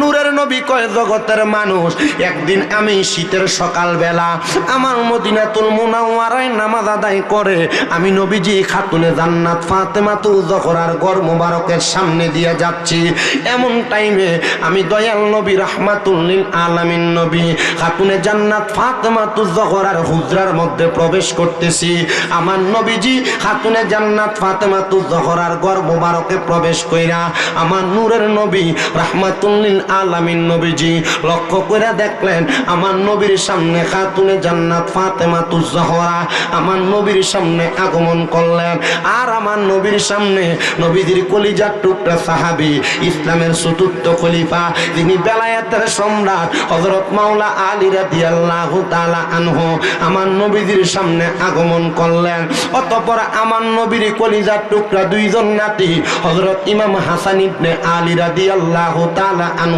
নূরের নবী কয়, জগতের মানুষ, একদিন আমি শীতের সকাল বেলা আমার মদিনাতুল মুনাওয়ারায় নামাজ আদায় করে, আমি নবীজি খাতুনে জান্নাত ফাতেমাতু জহরার গর মোবারকের সামনে দিয়ে যাচ্ছি। এমন টাইমে আমি দয়াল নবী রহমাতুল্লিল আলামিন নবী, খাতুনে জান্নাত ফাতেমাতু জহরার হুজরার মধ্যে প্রবেশ করতেছি। আমার নবীজি খাতুনে জান্নাত ফাতেমাতু জহরার গর মোবারকে প্রবেশ কইরা আমার নূরের নবী রহমাতুল্লিল আলামিন নবীজি, লক্ষ্য করে দেখলেন আমার নবীর সামনে খাতুনে জান্নাত ফাতেমাতু জহরা আমার নবীর সামনে আগমন করলেন। আর আমার নবীর সামনে নবীজির কলিজার টুকরা সাহাবি, ইসলামের চতুর্থ খলিফা তিনি বেলায়েতের সম্রাট হযরত মাওলা আলী রাদিয়াল্লাহু তাআলা আনহু আমার নবীজির সামনে আগমন করলেন। অতঃপর আমার নবীর কলিজার টুকরা দুইজন নাতি হযরত ইমাম হাসান ইবনে আলী রাদিয়াল্লাহু তাআলা আনহু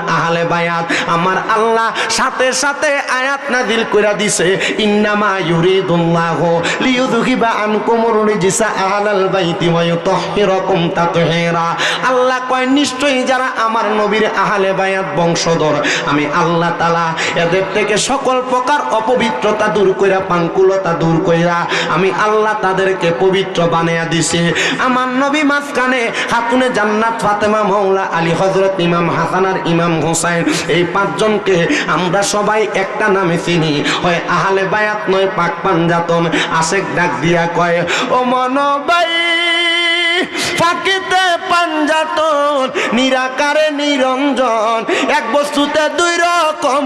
আহলে বায়াত, আমার আল্লাহ সাথে সাথে আয়াত নাজিল কইরা দিছে, ইন্নামা ইউরিদুল্লাহু লিইউযহিবা আনকুমুর রিজসা আহলাল বাইতি ওয়া ইউতাহহিরাকুম তাতহীরা। আল্লাহ কয়, নিশ্চয়ই যারা আমার নবীর আহলে বায়াত বংশধর, আমি আল্লাহ তাআলা এদের থেকে সকল প্রকার অপবিত্রতা দূর কইরা পাঙ্কুলতা দূর কইরা, আমি আল্লাহ তাদেরকে পবিত্র বানাইয়া দিছে। আমার নবী মাঝখানে হাতুনে জান্নাত ফাতেমা মৌলা আলী হজরত ইমাম হাসান আর ইমাম হোসাইন, এই পাঁচজনকে আমরা সবাই একটা নামে চিনি। হয় আহলে বায়াত নয়, পাক পাঞ্জাতন। আশেক ডাক দিয়া কয়, ও মনোবাই, ফাঁকিতে পাঞ্জাতন, নিরাকারে নিরঞ্জন, এক বস্তুতে দুই রকম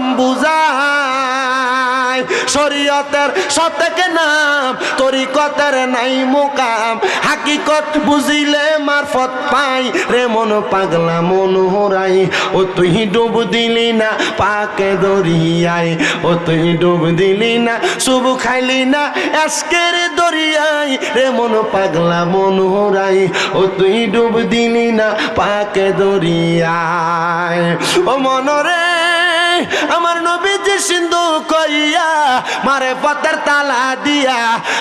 বুঝায় শরীয়তের সতেক নাম, তরিকতের নাই মুকাম। হাকিকত বুঝিলে মারফত পাই রে মন পাগলা মন হরাই। ও তুই ডুব দিলি না পাকে দরিয়াই ও তুই ডুব দিলি না শুভ খাইলি না আজকের দরিয়াই রে মন পাগলা মন হরাই। ও তুই ডুব দিলি না পাকে দরিয়ায়। ও মনরে আমার নবীজি সিন্ধু কইয়া, মারে পথের তালা দিয়া,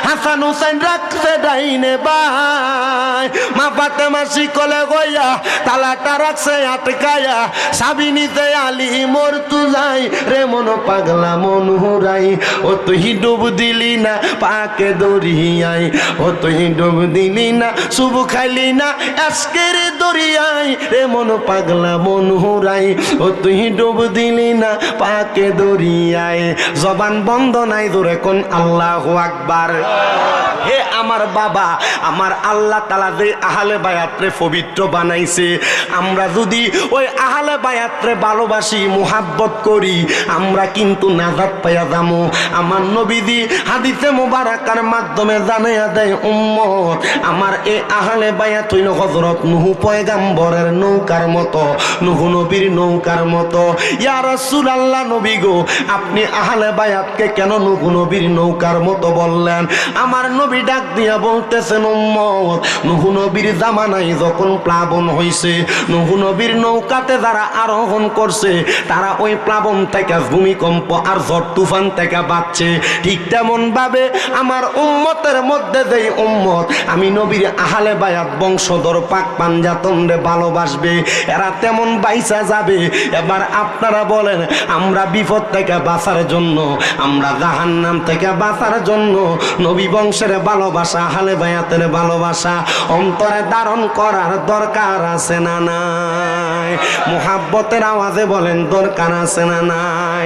হাসান হুসাইন রাখছে ডাইনে বাই মা পাতে মাসি কলে গইয়া, তালাটা রাখছে আটকায়া সাবিনিতে আলি মোর তু যাই রে মন পাগলা মন হুরাই, ও তুই ডুব দিলি না পাকে দরিয়াই, ও তুই ডুব দিলি না শুভ খাইলি না আজকের দরিয়াই, রে মন পাগলা মন হুরাই, ও তুই ডুব দিলি না পাকে দরিয়ায়। জবান বন্ধ নাই দূরে কোন আল্লাহ আকবার। আমার বাবা, আমার আল্লাহ তালা যে আহলে বায়াত্রে পবিত্র বানাইছে। আমরা যদি ওই আহালে বায়াত্রে ভালোবাসি, মোহাব্বত করি, আমরা কিন্তু নাজাত পাইয়া যামো। আমার নবীদি হাদিসে মোবারকার মাধ্যমে জানাইয়া দেয়, উম্মত, আমার এই আহালে বায়াত হইল হজরত নুহু পয়গাম্বরের নৌকার মতো, নুহু নবীর নৌকার মতো। ইয়া রাসূল আল্লাহ নবী গো, আপনি আহালে বায়াতকে কেন নুহু নবীর নৌকার মতো বললেন? আমার নবী ডাক দিয়া বলতেছেন, উম্মত, নুহু নবীর জামানায় যখন প্লাবন হইছে, নুহু নবীর নৌকাতে যারা আরোহণ করছে, তারা ওই প্লাবন থেকে ভূমিকম্প আর ঝড় তুফান থেকে বাঁচছে। ঠিক তেমন ভাবে আমার উম্মতের মধ্যে যেই উম্মত, আমি নবীর আহালে বায়াত, বংশধর, পাক পাঞ্জাতন রে ভালোবাসবে, এরা তেমন বাইসা যাবে। এবার আপনারা বলেন, আমরা বিপদ থেকে বাঁচার জন্য, আমরা জাহান্নাম থেকে বাঁচার জন্য নবী বংশের ভালোবাসা হালে বায়াতের ভালোবাসা, অন্তরে ধারণ করার দরকার আছে না নাই? মোহাব্বতের আওয়াজে বলেন, দরকার আছে না নাই?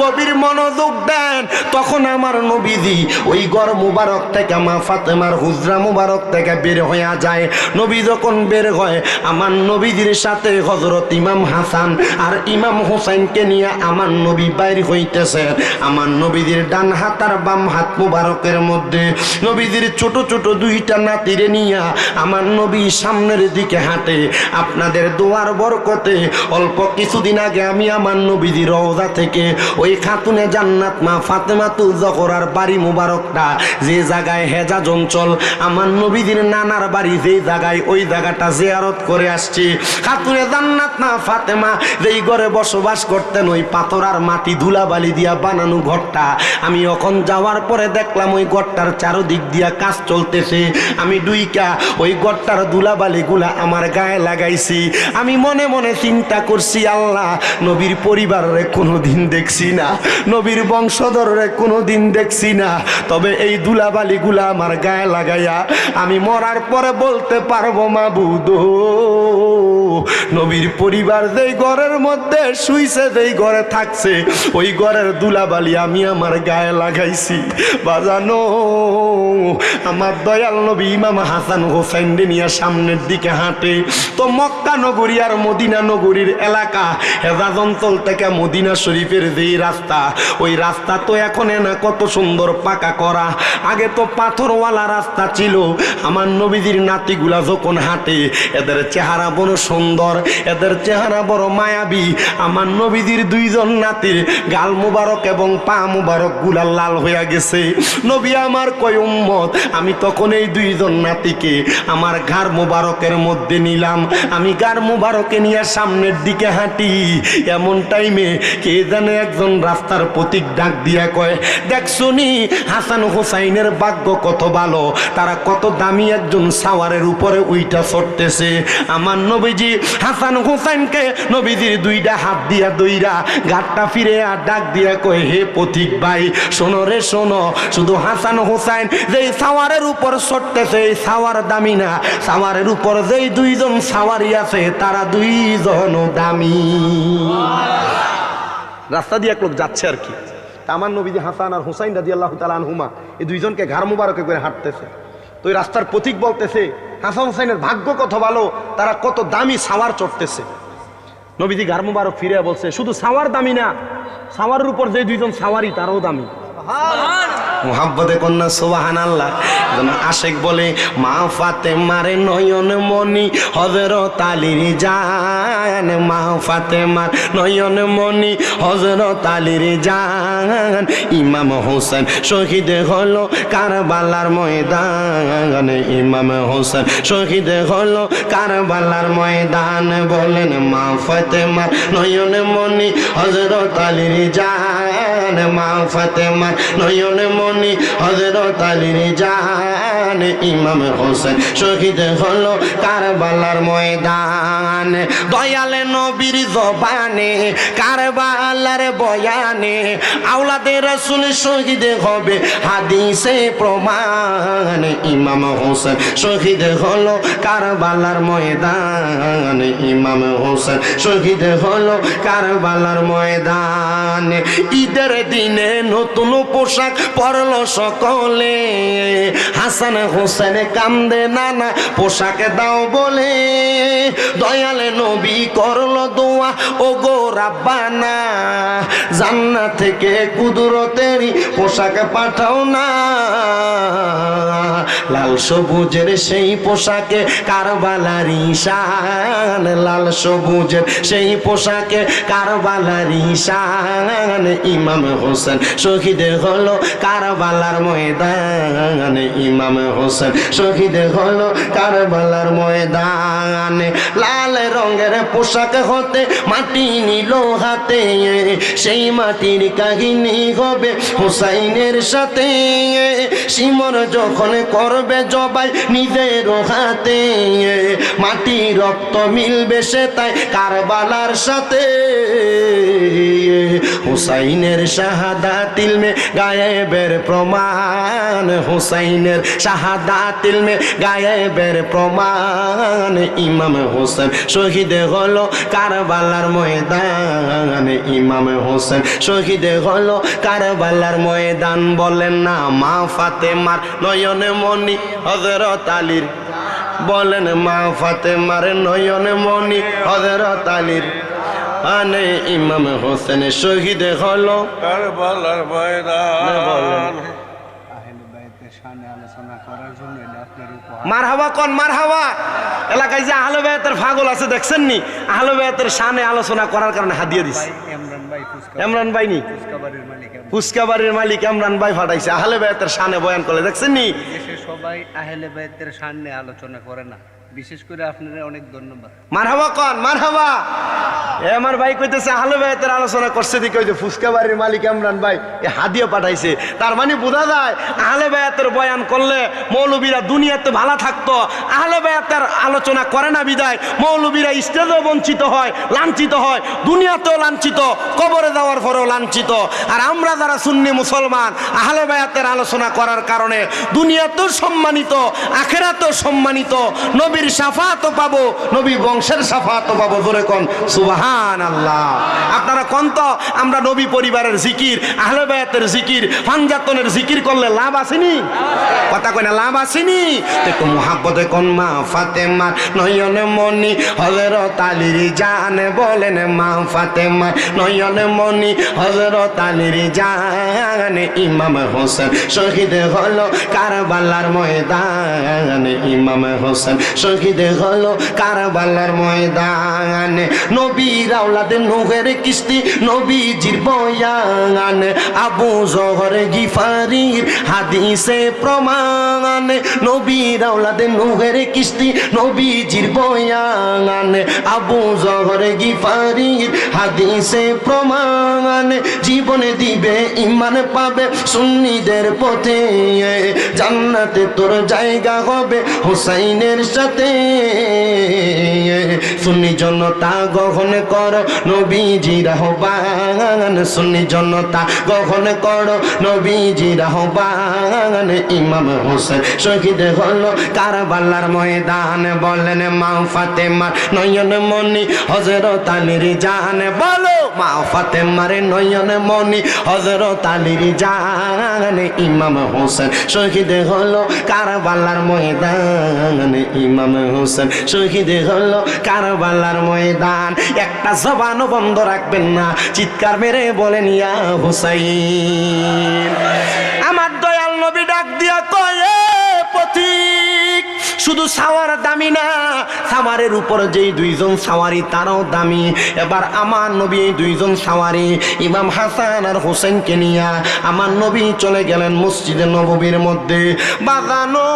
গভীর মনোযোগ দেন। তখন আমার নবীজি ওই গর মুবারক থেকে মা ফাতেমার হুজরা মুবারক থেকে বের হইয়া যায়। নবী যখন বের হয়, আমার নবীজির সাথে হজরত ইমাম হাসান আর ইমাম হোসেনকে নিয়ে আমার নবী বাইর হইতেছে। আমার নবীজির ডান হাত আর বাম হাত মুবারকের মধ্যে নবীজির ছোট ছোট দুইটা নাতিরে নিয়া আমার নবী সামনের দিকে হাঁটে। আপনাদের দোয়ার বরকতে অল্প কিছুদিন আগে আমি আমার নবীজির রওজা থেকে ওই খাতুনে জান্নাত মা ফাতেমাতু জহরার বাড়ি মুবারকটা। যে জায়গায় হেজাজ অঞ্চল, আমার নবীজির নানার বাড়ি যেই জায়গায়, ওই জায়গাটা জিয়ারত করে আসছি। খাতুনে জান্নাত মা ফাতেমা যেই ঘরে বসবাস করতেন, ওই পাথর আর মাটি ধুলাবালি দিয়া বানানো ঘরটা। আমি এখন যাওয়ার পরে দেখলাম ওই ঘরটার চারদিক দিয়া কাজ চলতেছে। আমি ডুইকা ওই ঘরটার ধুলাবালি গুলা আমার গায়ে লাগাইছি। আমি মনে মনে চিন্তা করছি, আল্লাহ, নবীর পরিবারে কোনোদিন দেখছি না। নবীর বংশধরে কোনোদিন দেখছি না। তবে এই ধুলাবালি গুলা আমার গায়ে লাগাইয়া আমি মরার পরে বলতে পারব মা মাবুদ। নবীর পরিবার যেই ঘরের মধ্যে শুইছে, যেই ঘরে থাকছে, ওই ঘরের দুলাবালি আমি আমার গায়ে লাগাইছি। বাজানো আমার দয়াল নবী ইমাম হাসান হোসেন নিয়ে সামনের দিকে হাঁটে। তো মক্কা নগরী আর মদিনা নগরীর এলাকা হেজাজ অঞ্চল থেকে মদিনা শরীফের যেই রাস্তা, ওই রাস্তা তো এখন না কত সুন্দর পাকা করা। আগে তো পাথরওয়ালা রাস্তা ছিল। আমার নবীজির নাতিগুলা যখন হাঁটে, এদের চেহারা বড় সুন্দর, এদের চেহারা বড় মায়াবী। আমার নবীজির দুইজন নাতির গাল মুবারক এবং পা মুবারকগুলা লাল হইয়া গেছে। নবী আমার কয়, উম্মত আমি তখন এই দুইজন নাতিকে আমার ঘাড় মুবারকের মধ্যে নিলাম। আমি গার মুবারকে নিয়ে সামনের দিকে হাঁটি। এমন টাইমে কে জানে একজন রাস্তার প্রতীক ডাক দিয়া কয় দেখছনি হাসান হোসাইনের ভাগ্য কত ভালো। তারা কত দামি একজন সাওয়ারের উপরে উইটা চড়তেছে আমার নবীজি হাসান হোসাইনকে নবীজির দুইটা হাত দিয়া দইরা গাটটা ফিরে আর ডাক দিয়া কয়, হে পথিক ভাই, শোনো রে শোনো। শুধু হাসান হোসাইন, যেই সাওয়ারের উপর চড়তেছে এই সাওয়ার দামি না। সাওয়ারের উপর যেই দুইজন সাওয়ারি আছে, তারা দুইজন দামি। রাস্তা দিয়ে এক লোক যাচ্ছে আর কি। আমার নবীজি হাসান আর হুসাইন রাজি আল্লাহ তালান হুমা এই দুইজনকে ঘাড় মুবারকে করে হাঁটতেছে। তো ওই রাস্তার প্রতীক বলতেছে, হাসান হুসাইনের ভাগ্য কত ভালো, তারা কত দামি সাওয়ার চড়তেছে। নবীজি ঘাড় মুবারক ফিরে বলছে, শুধু সাওয়ার দামি না, সাওয়ারের উপর যে দুইজন সাওয়ারি, তারাও দামি। মোহাব্বতে কন্যা সোবাহান আল্লাহ আশেক বলে, মা ফাতে মারে নয়ন মনি হজরত আলীর জান। মা ফাতে মার নয়ন মনি হজরত আলীর জান। ইমাম হোসেন শহীদ হলো কারবালার ময়দান। ইমাম হোসেন শহীদ হলো কারবালার ময়দান। বলেন, মা ফাতে মার নয়ন মনি হজরত আলীর জান। মা ফাতে মার নয়ন মনি হজরত আলীর জান, ইমাম হোসেন শহীদ হলো কারবালার ময়দান। দয়ালে নবীর জবানে, কারবালার বয়ানে আওলাদের রসুল শহীদ হবে হাদিসে প্রমাণ। ইমাম হোসেন শহীদ হলো কারবালার ময়দান। ইমাম হোসেন শহীদ হলো কারবালার ময়দান। ঈদের দিনে নতুন পোশাক পরলো সকলে। হাসান হোসেন কান্দে নানা, পোশাক দাও বলে। দয়ালে নবী করল দোয়া ও গো রাব্বানা, জান্নাত থেকে কুদরতেরই পোশাক পাঠাও না। লাল সবুজের সেই পোশাকে কারবালারি শান লাল সবুজের সেই পোশাকে কারবালারি শান ইমাম হোসেন শহীদ হলো কারবালার ময়দান ইমাম হোসেন। শহীদ হলো কারবালার ময়দান। লাল রঙের পোশাক হতে মাটি নিল হাতে। সেই মাটির কাহিনী হবে হুসাইনের সাথে। সিমর যখন করবে জবাই নিজের হাতে। মাটি রক্ত মিলবে সে তাই কারবালার সাথে। হুসাইনের শাহাদা তিলমে গায়েবের প্রমাণ, হুসাইনের শাহাদাত ইলমে গায়েবের প্রমাণ। ইমাম হোসেন শহীদ হলো কারবালার ময়দান। ইমাম হোসেন শহীদ হলো কারবালার ময়দান। বলেন না মা ফাতে মার নয়নে মনি হজরত আলীর। বলেন মা ফাতেমার নয়নে মনি হজরত আলীর। আনে ইমাম হোসেন শহীদ হলো। কারবালার ময়দান। শানে মার হাওয়া কন মার হাওয়া এলাকায় যে আহলে বেয়াতের ফাগল আছে দেখছেন নি? আহলে বেয়াতের শানে আলোচনা করার কারণে হাদিয়ে দিছে। ভাই ইমরান ভাই ফুচকা নি? ফুচকা বাড়ির মালিক ইমরান ভাই ফাটাইছে। আহলে বেয়াতের শানে বয়ান দেখছেন নি? সবাই আহলে সামনে আলোচনা করে না। বিশেষ করে আপনারা অনেক ধন্যবাদ। মার হাওয়া কন মার হাওয়া এ আমার ভাই কইতেছে আলোচনা করছে বাড়ির মালিক ইমরান ভাই, এ হাদিয়ে পাঠাইছে। তার মানে বোঝা যায়, আহলে বয়ান করলে মৌলবীরা দুনিয়াতে ভালো থাকতো। আহলে আলোচনা করে না বিদায়, মৌলবীরা স্টেজেও বঞ্চিত হয়, লাঞ্ছিত হয়, দুনিয়াতেও লাঞ্ছিত, কবরে যাওয়ার পরেও লাঞ্ছিত। আর আমরা যারা সুন্নি মুসলমান, আহলে বেয়াতের আলোচনা করার কারণে দুনিয়াতেও সম্মানিত, আখেরাতেও সম্মানিত নবীর সাফাতও পাবো, নবী বংশের সাফাতও পাবো, জোরে কন? সুবাহান আল্লাহ আপনারা কন তো? আমরা নবী পরিবারের জিকির, আহলে বেয়াতের জিকির, ফানজাতনের জিকির করলে লাভ আসেনি? কথা কই না, লাভ আসেনি? দেখো মোহাব্বতে কোন মা ফাতেমা নয়নে মনি হজরত আলীর জানে বলেন, মা ফাতেমা নয়নে মনি হজরত আলীর জানে ইমাম হোসেন, শহীদ হলো কারবালার ময়দানে। ইমাম হোসেন কারবালার কিস্তি বয়ান। আবু জহর গিফারির হাদিসে প্রমাণ। কিস্তি বয়ান। আবু জহর হাদিসে প্রমাণ। জীবনে দিবে, ইমান পাবে সুন্নিদের পথে। জান্নাতে তোর জায়গা হবে, হুসাইনের সাথে ہیں یہ সুন্নি জনতা গ্রহণ কর নবীজির আহ্বান সুন্নি জনতা গ্রহণ কর নবীজির আহ্বান ইমাম হোসেন শহীদ হলো কারবালার ময়দান। বলেন, মা ফাতেমার নয়ন মনি হজরত আলীর জান। বলো, মা ফাতেমার নয়ন মনি হজরত আলীর জান। ইমাম হোসেন শহীদ হলো কারবালার ময়দান। ইমাম হোসেন শহীদ হলো কারবালার ময়দান। একটা জবানও বন্ধ রাখবেন না। চিৎকার মেরে বলেন, ইয়া হুসাইন। আমার দয়াল নবী ডাক দিয়া কয় "এ পথিক শুধু সাওয়ার দামি না, সাওয়ারের উপর যেই দুইজন সাওয়ারি, তারাও দামি। এবার আমার নবী দুইজন সাওয়ারি, ইমাম হাসান আর হোসেনকে নিয়া আমার নবী চলে গেলেন মসজিদে নববীর মধ্যে। বাজানো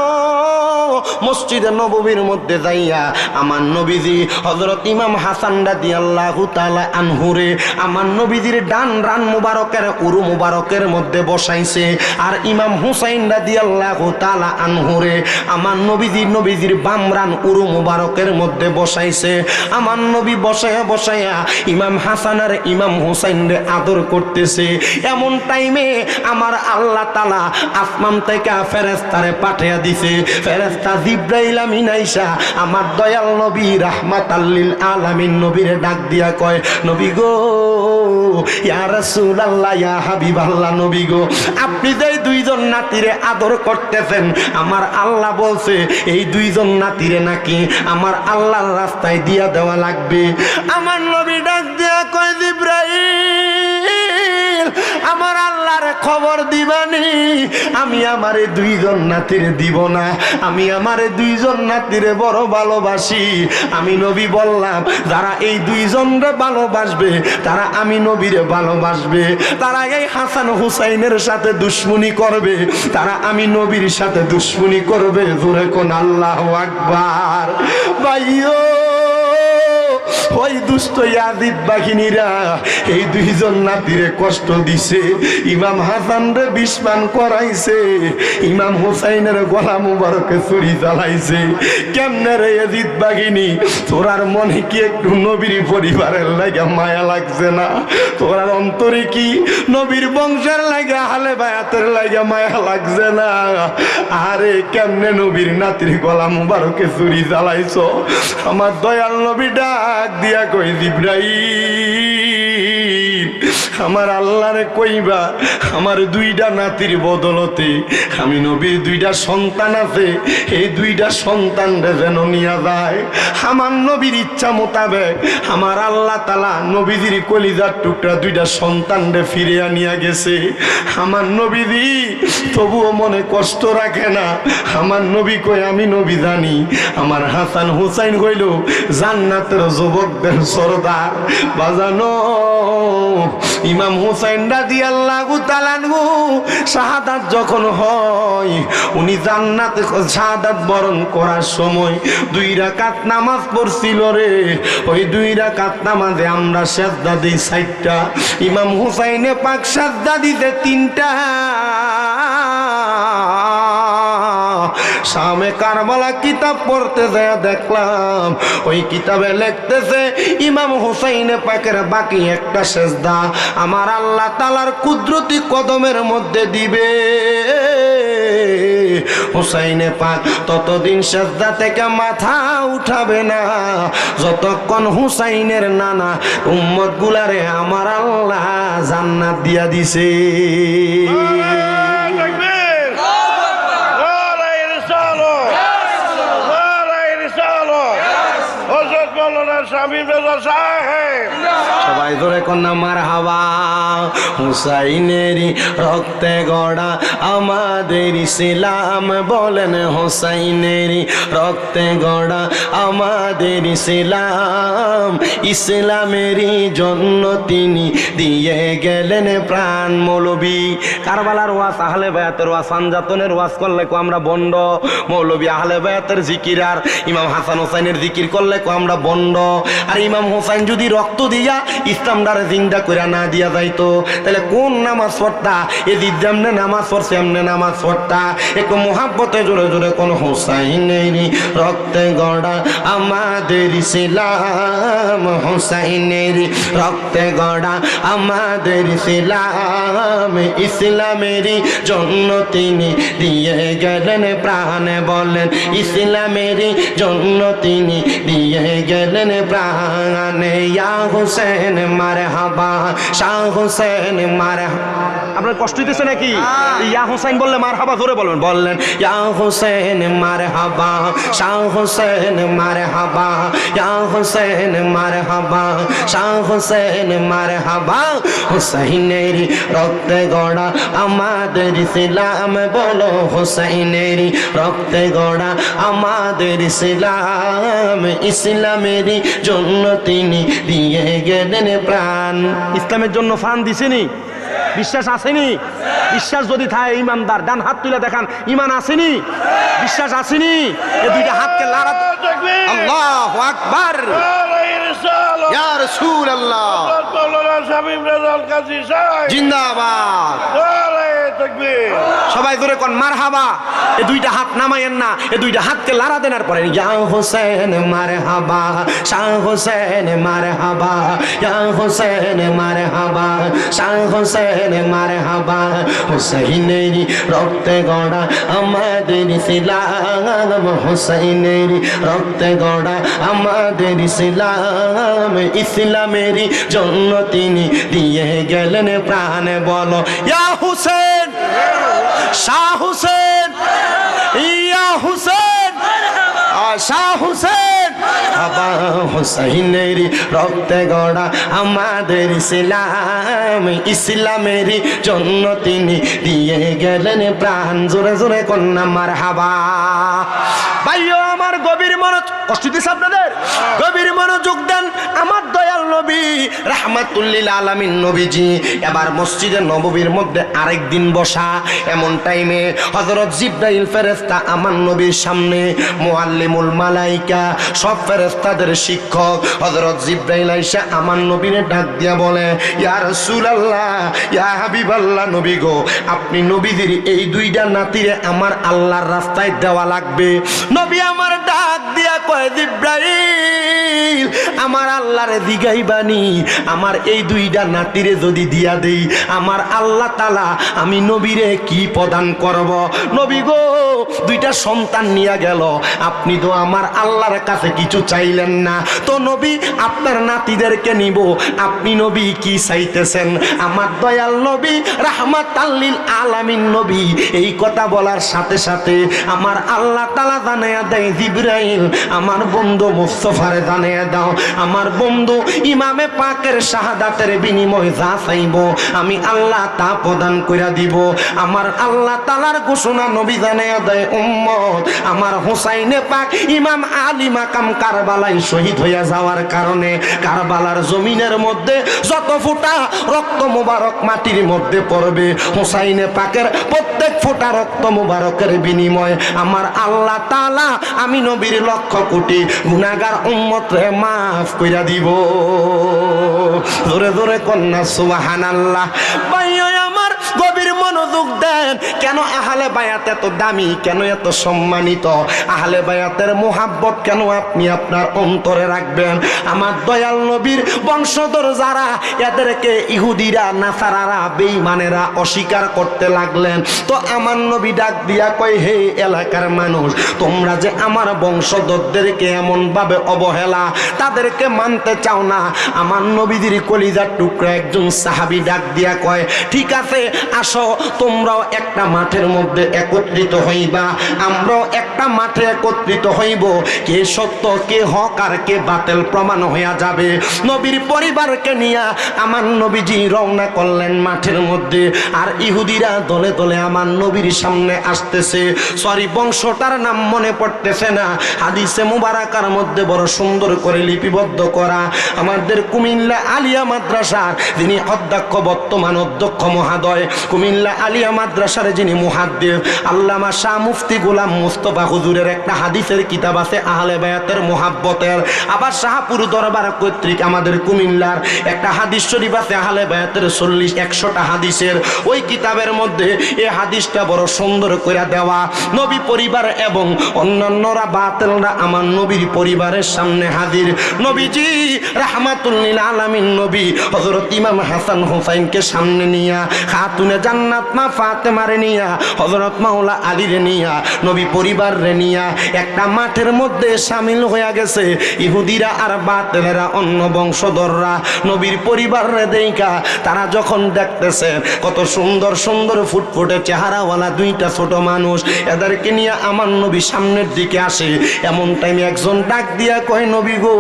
মসজিদে নববীর মধ্যে যাইয়া আমার নবীজি হজরত ইমাম হাসান রাদি আল্লাহ তালা আনহুরে আমার নবীজির ডান রান মুবারকের, উরু মুবারকের মধ্যে বসাইছে। আর ইমাম হুসাইন রাদি আল্লাহ তালা আনহুরে আমার নবীজি নবীজির বাম রান উরু মুবারকের মধ্যে বসাইছে। আমার নবী বসায়া বসায়া ইমাম হাসান আর ইমাম হুসাইন রে আদর করতেছে। এমন টাইমে আমার আল্লাহ তালা আসমান থেকে ফেরেস্তারে পাঠিয়ে দিছে। ফেরেস্তা জিব্রাইল আমিন আইসা আমার দয়াল নবী রাহমাত আল্লিল আলামিন নবীরে ডাক দিয়া কয় নবী গো, আপনি যে দুইজন নাতিরে আদর করতেছেন, আমার আল্লাহ বলছে, এই দুইজন নাতিরে নাকি আমার আল্লাহর রাস্তায় দিয়া দেওয়া লাগবে। আমার নবী ডাক দিয়া কয় ইব্রাহিম খবর দিবানি? আমি আমারে দুইজন নাতিরে দিব না। আমি আমারে দুইজন নাতিরে বড় ভালোবাসি। আমি নবী বললাম, যারা এই দুইজনরে ভালোবাসবে, তারা আমি নবীরে ভালোবাসবে। তারা এই হাসান হুসাইনের সাথে দুশ্মনী করবে। তারা আমি নবীর সাথে দুশ্মনী করবে। জোরে কোন আল্লাহ আকবার। ভাইও ওই দুষ্ট ইয়াজিদ বাহিনীরা এই দুইজন নাতিরে কষ্ট দিছে। ইমাম হাসান রে বিস্মান করাইছে। ইমাম হুসাইনের গলা মুবারকে ছুরি চালাইছে কেমনে রে ইয়াজিদ বাহিনী? তোরার মনে কি একটু নবীর পরিবারের লাগে মায়া লাগছে না? তোরার অন্তরে কি নবীর বংশের লাগে হালে বায়াতের লাগে মায়া লাগছে না? আরে কেমনে নবীর নাতির গলা মুবারকে চুরি জ্বালাইছ? আমার দয়াল নবী ডাক দিয়া কই দিব্রাহিম আমার আল্লাহরে কইবা, আমার দুইটা নাতির বদলতে আমি নবীর দুইটা সন্তান আছে, এই দুইটা সন্তানরে যেন নিয়ে যায়। আমার নবীর ইচ্ছা মোতাবেক আমার আল্লাহ তালা নবীজির কলিজার টুকরা দুইটা সন্তানরে ফিরে আনিয়া গেছে। আমার নবীজি তবুও মনে কষ্ট রাখে না। আমার নবী কই আমি নবী জানি, আমার হাসান হুসাইন কইল জান্নাতের যুবকদের সরদার, বাজানো। ইমাম হুসাইন রাজি আল্লাহ শাহাদাত যখন হয়, উনি জান্নাতে শাহাদাত বরণ করার সময় দুই রাকাত নামাজ পড়ছিল রে। ওই দুই রাকাত নামাজে আমরা সেজদা দিই সাইটটা ইমাম হুসাইনে পাক সেজদা দিতে তিনটা। সামে কারবালা কিতাব পড়তে যায়, দেখলাম ওই কিতাবে লিখতেছে, ইমাম হুসাইনে পাকের বাকি একটা সেজদা। আমার আল্লাহ তালার কুদরতি কদমের মধ্যে দিবে। হুসাইনে পাক ততদিন সেজদা থেকে মাথা উঠাবে না। যতক্ষণ হুসাইনের নানা উম্মত গুলারে আমার আল্লাহ জান্নাত দিয়া দিছে। Rosa! ধরে কন্যা, মার হাওয়া। হুসাইনেরই রক্তে গড়া আমাদের ইসলাম। বলেন হুসাইনেরই রক্তে গড়া আমাদের ইসলাম। ইসলামেরই জন্য তিনি দিয়ে গেলেন প্রাণ মৌলবী। কারবালার ওয়াজ, আহলে বায়াতের ওয়াজ, সানজাতনের ওয়াজ করলে কো আমরা বন্ড। মৌলবী, আহলে বায়াতের জিকির আর ইমাম হাসান হোসাইনের জিকির করলে কো আমরা বন্ড। আর ইমাম হোসাইন যদি রক্ত দিয়া ইসলাম জিন্দা করে না দিয়া যাইতো। তাহলে কোন নামাজ পড়তা? এ যেমনে নামাজ পড়ছে এমনে নামাজ পড়তা। একটু মোহাব্বতে জোরে জোরে কোন হোসাইনেরই রক্তে গড়া আমাদের ইসলাম হোসাইনেরই রক্তে গড়া আমাদের ইসলাম, ইসলামেরই জন্য তিনি দিয়ে গেলেন প্রাণে বলেন। ইসলামেরই জন্য তিনি দিয়ে গেলেন প্রাণে। ইয়া হোসেন মারে হাবা শাহ হোসেন মারে আপনার কষ্ট হইতেছে নাকি? ইয়া হোসেন বললে মার হাবা জোরে বলবেন। বললেন ইয়া হোসেন মারে হাবা শাহ হোসেন মারে হাবা ইয়া হোসেন মারে হাবা শাহ হোসেন মারে হাবা হুসাইনের রক্তে গড়া আমাদের ইসলাম বলো হুসাইনের রক্তে গড়া আমাদের ইসলাম। ইসলামেরই জন্য তিনি দিয়ে গেলেন প্রাণ। ইসলামের জন্য ফান দিছেনি? বিশ্বাস আসেনি? বিশ্বাস যদি থাকে ইমানদার ডান হাত তুলে দেখান ইমান আসেনি? বিশ্বাস আসেনি? এই দুইটা হাতকে লাড়া আল্লাহ আকবার। জিন্দাবাদ। সবাই ধরে কোন মার হাবা এ দুইটা হাত নামাইয়েন না, এ দুইটা হাতকে লাড়া দেনার পরে ইয়া হোসেন মার হাবা শাহ হোসেন মার হাবা ইয়া হোসেন মার হাবা শাহ হোসেন মার হাবা হুসাইনেরই রক্তে গড়া আমাদের ইসলাম হুসাইনেরই রক্তে গড়া আমাদের ইসলাম, ইসলামেরই জন্য তিনি দিয়ে গেলেন প্রাণে বলো, ইয়া হুসেন শাহ হুসেন, ইয়া হুসেন শাহ হুসেন। বাবা হুসাইনের রক্তে গড়া আমাদের ইসলাম। ইসলামের জন্য তিনি দিয়ে গেলেন প্রাণ। জোরে জোরে কন্যা মার হাবা ভাইও, আমার গভীর মনোজ কষ্ট দিচ্ছে আপনাদের? গভীর মনোযোগ দেন আমার দয়াল নবী রাহমাতুল্লিল আলামিন নবীজি। এবার মসজিদে নববীর মধ্যে আরেক দিন বসা, এমন টাইমে হযরত জিব্রাইল ফেরেশতা আমার নবীর সামনে, মুআল্লিমুল মালাইকা, সব ফেরেশতাদের শিক্ষক, হযরত জিব্রাইল আইসা আমার নবীরে ডাক দিয়া বলে, ইয়া রাসূলুল্লাহ, ইয়া হাবিবাল্লাহ নবী গো, আপনি নবীদের এই দুইটা নাতিরে আমার আল্লাহর রাস্তায় দেওয়া লাগবে। নবী আমার ডাক দিয়া কয় জিব্রাইল, আমার আল্লাহর দিগাই বাণী আমার এই দুইটা নাতিরে যদি দিয়া দেই, আমার আল্লাহ তালা আমি নবীরে কি প্রদান করব? নবী গো দুইটা সন্তান নিয়ে গেল। আপনি তো আমার আল্লাহর কাছে কিছু চাইলেন না। তো নবী, আপনার নাতিদেরকে নিব। আপনি নবী কি চাইতেছেন? আমার দয়াল নবী রাহমাত আল্লিল আলামিন নবী। এই কথা বলার সাথে সাথে আমার আল্লাহ তালা জানাইয়া দেয়, জিব্রাইল, আমার বন্ধু মুস্তফারে জানাইয়া দাও। আমার বন্ধু ইমামে পাকের শাহাদাতের বিনিময় যা চাইব, আমি আল্লাহ তা প্রদান কইরা দিব। আমার আল্লাহ তালার ঘোষণা নবী জানাইয়া দেয় উম্মত। আমার হোসাইনে পাক ইমাম আলী মাকাম কারবালায় শহীদ হইয়া যাওয়ার কারণে কারবালার জমিনের মধ্যে যত ফোঁটা রক্ত মোবারক মাটির মধ্যে পড়বে, হোসাইনে পাকের প্রত্যেক ফোঁটা রক্ত মোবারকের বিনিময় আমার আল্লাহ তালা আমি নবীর লক্ষ কোটি গুনাগার উম্মত রে মাফ কইরা দিব। জোরে জোরে কন্যা সুবাহান আল্লাহ কেন আহলে বায়াত এত দামি? কেন এত সম্মানিত? আহলে বায়াতের মোহাব্বত কেন আপনি আপনার অন্তরে রাখবেন? আমার দয়াল নবীর বংশধর যারা, এদেরকে ইহুদিরা, নাসারারা, বেঈমানেরা অস্বীকার করতে লাগলেন। তো আমার নবী ডাক দিয়া কয়, হে এলাকার মানুষ, তোমরা যে আমার বংশধরদেরকে এমন ভাবে অবহেলা, তাদেরকে মানতে চাও না? আমার নবীদের কলিজার টুকরা একজন সাহাবী ডাক দিয়া কয়, ঠিক আছে, আসো, তোমরাও একটা মাঠের মধ্যে একত্রিত হইবা, আমরাও একটা মাঠে একত্রিত হইব। কে সত্য, কে হক আর কে বাতেল প্রমাণ হইয়া যাবে। নবীর পরিবারকে নিয়ে আমার নবীজি রওনা করলেন মাঠের মধ্যে। আর ইহুদিরা দলে দলে আমার নবীর সামনে আসতেছে। সরি, বংশটার নাম মনে পড়তেছে না। হাদিসে মুবারাকার মধ্যে বড় সুন্দর করে লিপিবদ্ধ করা। আমাদের কুমিল্লা আলিয়া মাদ্রাসার যিনি অধ্যক্ষ, বর্তমান অধ্যক্ষ মহাদয়, কুমিল্লা আলিয়া মাদ্রাসার যিনি মুহাদ্দিস, আল্লামা শাহ মুফতি গোলাম মুস্তফা হুজুরের একটা হাদিসের কিতাব আছে আহলে বায়াতের মোহাব্বতের। আবার শাহপুর দরবার কর্তৃক আমাদের কুমিল্লার একটা হাদিস শরীফ আছে আহলে বায়াতের চল্লিশ, একশোটা হাদিসের। ওই কিতাবের মধ্যে এই হাদিসটা বড় সুন্দর করে দেওয়া। নবী পরিবার এবং অন্যান্যরা বাতেলরা আমার নবীর পরিবারের সামনে হাজির। নবীজি রাহমাতুল্লিল আলামিন নবী, হযরত ইমাম হাসান হুসাইনকে সামনে নিয়া, খাতুনে জান্নাত মা ফাতেমারে নিয়া, হযরত মাওলা আলীর নিয়া, নবী পরিবার রে নিয়া, একটা মাঠের মধ্যে সামিল হয়ে গেছে। ইহুদিরা আর বাতেলেরা অন্য বংশধররা নবীর পরিবার রে দেইকা তারা যখন দেখতেছে কত সুন্দর সুন্দর ফুটফুটে চেহারাওয়ালা দুইটা ছোট মানুষ, এদেরকে নিয়ে আমার নবী সামনের দিকে আসে। এমন টাইমে একজন ডাক দিয়া কয়, নবী গো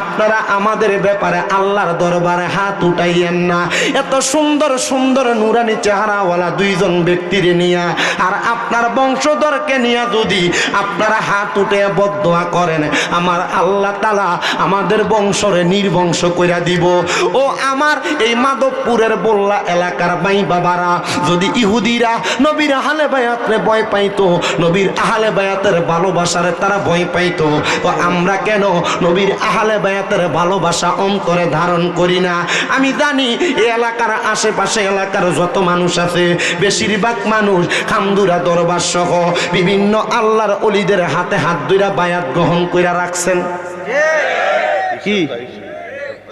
আপনারা আমাদের ব্যাপারে আল্লাহর দরবারে হাত উঠাইয়েন না। এত সুন্দর সুন্দর নুরানি চেহারাওয়ালা দুইজন ব্যক্তির নিয়া, আর আপনার বংশধরকে নিয়ে যদি আপনারা হাত উঠে বদোয়া করেন, আমার আল্লাহ তালা আমাদের বংশরে নির্বংশ কইরা দিব। ও আমার এই মাধবপুরের বল্লা এলাকার মাই বাবারা যদি ইহুদিরা নবীর আহলে বায়াতরে ভয় পাইতো, নবীর আহলে বায়াতের ভালোবাসারে তারা ভয় পাইতো তো আমরা কেন নবীর আহলে বায়াতের ভালোবাসা অন্তরে ধারণ করি না? আমি জানি এই এলাকার আশেপাশে এলাকার যত মানুষ আছে, বেশিরভাগ মানুষ খামদুরা দরবার সহ বিভিন্ন আল্লাহর অলিদের হাতে হাত দুইরা বায়াত গ্রহণ কইরা রাখছেন। কি?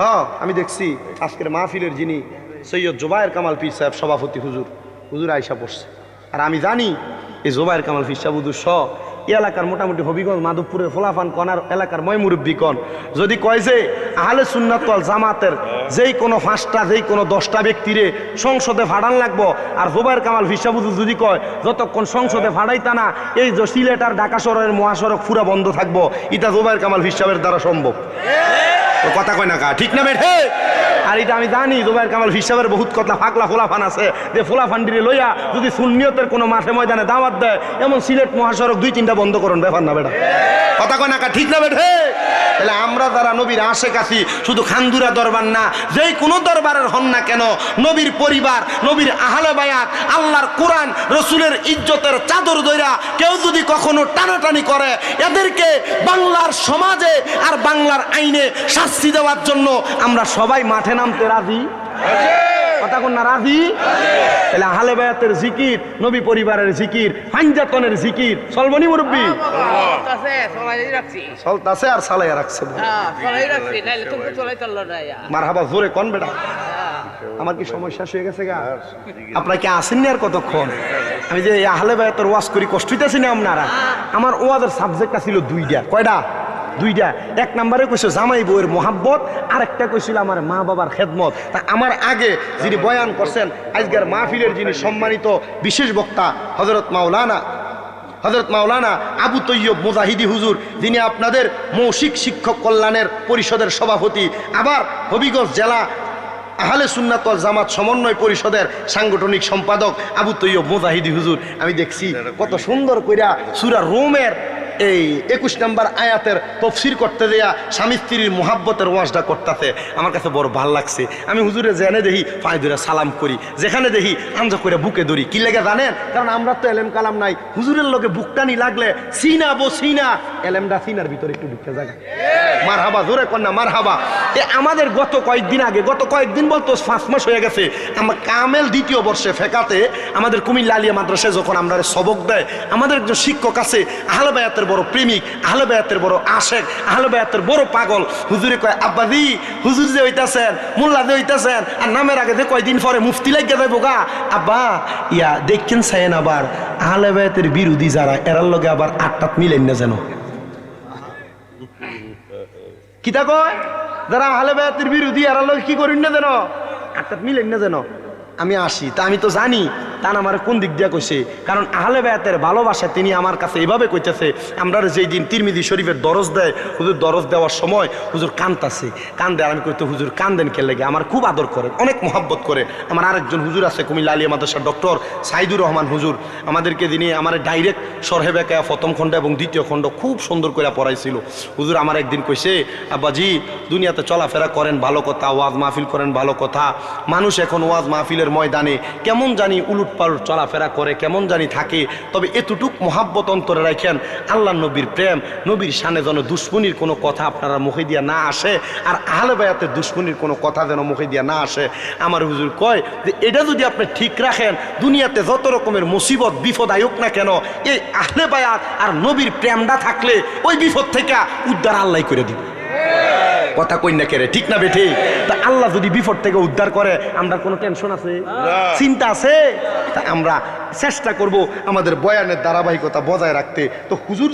হ্যাঁ আমি দেখছি আজকের মাহফিলের যিনি সৈয়দ জোবায়ের কামাল পীর সাহেব, সভাপতি হুজুর হুজুর আইসা পড়ছে আর আমি জানি এই জোবায়ের কামাল পীর সাহেব, হুজুর এই এলাকার মোটামুটি হবিগঞ্জ, মাধবপুরের ফোলাফান কনার এলাকার ময় মুরব্বী কন। যদি কয় যে আহলে সুন্নাতল জামাতের যেই কোনো পাঁচটা, যেই কোনো দশটা ব্যক্তিরে সংসদে ভাড়ান লাগবো, আর জোবায়ের কামাল ফিসাবুজু যদি কয়, যতক্ষণ সংসদে ভাড়াইতা না, এই যে সিলেট আর ঢাকা শহরের মহাসড়ক পুরা বন্ধ থাকব, এটা জোবায়ের কামাল ফিসাবের দ্বারা সম্ভব। কথা কয় না কা, ঠিক না বেঠে আর এটা আমি জানি, জুবাইর কামাল হিসাবের বহুত কথা ফাকলা ফোলাফান আছে। যে ফোলাফান্ডিরে লইয়া যদি সুন্নিয়তের কোনো মাঠে ময়দানে দাওয়াত দেয়, এমন সিলেট মহাসড়ক দুই তিনটা বন্ধ করুন, ব্যাপার না বেটা। কথা কয় না ঠিক না বেঠে তাহলে আমরা যারা নবীর আশেক আছি, শুধু খান্দুরা দরবার না, যেই কোনো দরবারের হন না কেন, নবীর পরিবার, নবীর আহলে বায়াত, আল্লাহর কোরআন, রসুলের ইজ্জতের চাদর দইরা কেউ যদি কখনো টানাটানি করে, এদেরকে বাংলার সমাজে আর বাংলার আইনে শাস্তি দেওয়ার জন্য আমরা সবাই মাঠে নামতে রাজি? কথা কোন না রাজি? তাহলে আহলে বায়াতের জিকির নবী পরিবারের জিকির পাঞ্জাতনের জিকির সলবনি মুরব্বী? আছে চলতাছে আর সালাইয়া রাখছে হ্যাঁ। মার হাবা জোরে কন বেটা? আমার কি সমস্যা হয়ে গেছে গা? আপনারা কি আসেননি আর কতক্ষণ? আমি যে আহলে বায়াতের ওয়াজ করি কষ্ট হইতেছি না আপনারা? আমার ওয়াজের সাবজেক্টটা ছিল দুইটা। কয়টা? দুইটা। এক নম্বরে কইছিল জামাই বউয়ের মোহাব্বত আর একটা কইছিল আমার মা বাবার খেদমত। তা আমার আগে যিনি বয়ান করছেন, আজকের মাহফিলের যিনি সম্মানিত বিশেষ বক্তা হজরত মাওলানা হজরত মাওলানা আবু তৈয়ব মুজাহিদি হুজুর, যিনি আপনাদের মৌসিক শিক্ষক কল্যাণের পরিষদের সভাপতি, আবার হবিগঞ্জ জেলা আহলে সুন্নাত ওয়াল জামাত সমন্বয় পরিষদের সাংগঠনিক সম্পাদক আবু তৈয়ব মুজাহিদি হুজুর। আমি দেখছি কত সুন্দর কইরা সুরা রোমের এই একুশ নাম্বার আয়াতের তফসির করতে দেয়া স্বামী স্ত্রীর মোহাব্বতের ওয়াজটা করতেছে। আমার কাছে বড় ভালো লাগছে। আমি হুজুরে জেনে দেখি, পায়ে সালাম করি। যেখানে দেখি আঞ্জা করে বুকে ধরি। কি লেগে জানেন? কারণ আমরা তো এলেম কালাম নাই। হুজুরের লোকে বুকটানি লাগলে সিনা বো সিনা। এলেমটা সিনার ভিতরে একটু ঢুকে জায়গা মার হাবা জোরে কন্যা মার হাবা এ আমাদের গত কয়েকদিন আগে, গত কয়েকদিন বলতো পাঁচ মাস হয়ে গেছে আমার কামেল দ্বিতীয় বর্ষে ফেকাতে আমাদের কুমিল্লা আলিয়া মাদ্রাসায় যখন আমরা সবক দেয়, আমাদের একজন শিক্ষক আছে আহলে বায়াতের বড় প্রেমিক আহলে বায়াতের বড় আশেক আহলে বায়াতের বড় পাগল। হুজুরে কয় আব্বাদি হুজুর যে হইতাছেন, মোল্লা যে হইতাছেন, আর নামের আগে যে কয়দিন পরে মুফতি লাগিয়ে যাইব গা? আব্বা, ইয়া দেখছেন সায়েন আবার আহলে বায়াতের বিরোধী যারা, এরার লগে আবার আটটাত মিলেন না যেন। কিতা কয়? যারা আহলে বায়াতের বিরোধী, এরা কি করেন না যেন? একটা মিলেন না যেন? আমি আসি। তা আমি তো জানি। তান আমার কোন দিক দিয়া কইছে? কারণ আহলে বায়াতের ভালোবাসা তিনি আমার কাছে এভাবে কইতেছে আমরা যেই দিন তিরমিদি শরীফের দরজ দেয়, হুজুর দরজ দেওয়ার সময় হুজুর কান্তাছে কান্দে আর আমি কইতে, হুজুর কান্দেন কে লেগে? আমার খুব আদর করে, অনেক মহাব্বত করে। আমার আরেকজন হুজুর আছে, কুমিল্লা আলিয়া মাদ্রাসার ডক্টর সাইদুর রহমান হুজুর। আমাদেরকে যিনি আমার ডাইরেক্ট সরহেবেকা প্রথম খণ্ড এবং দ্বিতীয় খণ্ড খুব সুন্দর করে পড়াইছিল। হুজুর আমার একদিন কইছে আব্বাজি দুনিয়াতে চলাফেরা করেন ভালো কথা, ওয়াজ মাহফিল করেন ভালো কথা। মানুষ এখন ওয়াজ মাহফিলের ময়দানে কেমন জানি উলুট পালুট চলাফেরা করে, কেমন জানি থাকে। তবে এতটুক মহাব্বত অন্তরে রাখেন আল্লাহ নবীর প্রেম, নবীর সানে যেন দুশ্মনির কোনো কথা আপনারা মুখে দিয়া না আসে, আর আহলে বায়াতের দুশ্মনির কোনো কথা যেন মুখে দিয়া না আসে। আমার হুজুর কয় যে, এটা যদি আপনি ঠিক রাখেন, দুনিয়াতে যত রকমের মুসিবত, বিপদ আয়ুক না কেন, এই আহলে বায়াত আর নবীর প্রেমটা থাকলে ওই বিপদ থেকে উদ্ধার আল্লাহ করে দিবে। কথা কই না কেরে ঠিক না বেঠে? তা আল্লাহ যদি বিপদ থেকে উদ্ধার করে আমরা কোনো টেনশন আছে? চিন্তা আছে? তা আমরা চেষ্টা করব আমাদের বয়ানের ধারাবাহিকতা বজায় রাখতে। তো হুজুর